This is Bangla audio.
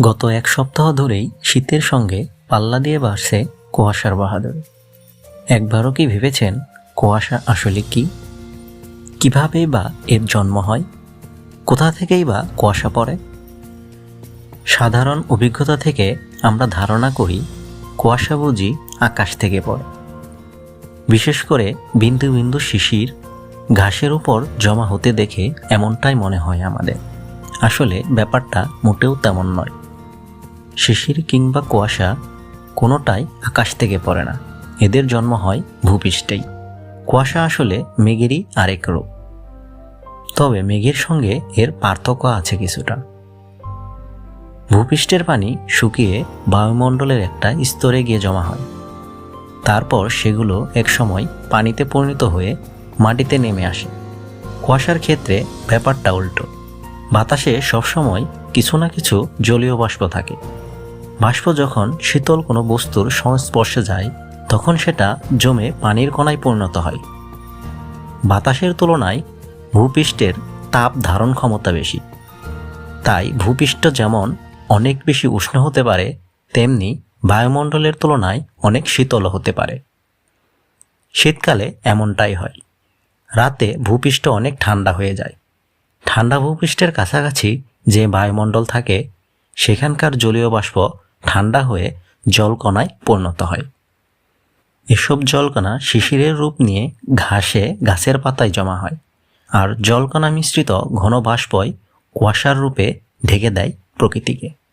গত এক সপ্তাহ ধরেই শীতের সঙ্গে পাল্লা দিয়ে বাড়ছে কুয়াশার বাহাদুর। একবারও কি ভেবেছেন কুয়াশা আসলে কি? কিভাবেই বা এর জন্ম হয়? কোথা থেকেই বা কুয়াশা পড়ে? সাধারণ অভিজ্ঞতা থেকে আমরা ধারণা করি কুয়াশা বুঝি আকাশ থেকে পড়ে। বিশেষ করে বিন্দু বিন্দু শিশির ঘাসের উপর জমা হতে দেখে এমনটাই মনে হয় আমাদের। আসলে ব্যাপারটা মোটেও তেমন নয়। শিশির কিংবা কুয়াশা কোনোটাই আকাশ থেকে পড়ে না। এদের জন্ম হয় ভূপৃষ্ঠেই। কুয়াশা আসলে মেঘেরই আরেক রূপ। তবে মেঘের সঙ্গে এর পার্থক্য আছে কিছুটা। ভূপৃষ্ঠের পানি শুকিয়ে বায়ুমণ্ডলের একটা স্তরে গিয়ে জমা হয়। তারপর সেগুলো একসময় পানিতে পরিণত হয়ে মাটিতে নেমে আসে। কুয়াশার ক্ষেত্রে ব্যাপারটা উল্টো। বাতাসে সবসময় কিছু না কিছু জলীয় বাষ্প থাকে। বাষ্প যখন শীতল কোনো বস্তুর সংস্পর্শে যায়, তখন সেটা জমে পানির কণায় পরিণত হয়। বাতাসের তুলনায় ভূপৃষ্ঠের তাপ ধারণ ক্ষমতা বেশি। তাই ভূপৃষ্ঠ যেমন অনেক বেশি উষ্ণ হতে পারে, তেমনি বায়ুমণ্ডলের তুলনায় অনেক শীতল হতে পারে। শীতকালে এমনটাই হয়। রাতে ভূপৃষ্ঠ অনেক ঠান্ডা হয়ে যায়। ঠান্ডা ভূপৃষ্ঠের কাছাকাছি যে বায়ুমণ্ডল থাকে সেখানকার জলীয় বাষ্প ঠান্ডা হয়ে জলকণায় পরিণত হয়। এসব জলকণা শিশিরের রূপ নিয়ে ঘাসে গাছের পাতায় জমা হয় আর জলকণা মিশ্রিত ঘন বাষ্পয় কুয়াশার রূপে ঢেকে দেয় প্রকৃতিকে।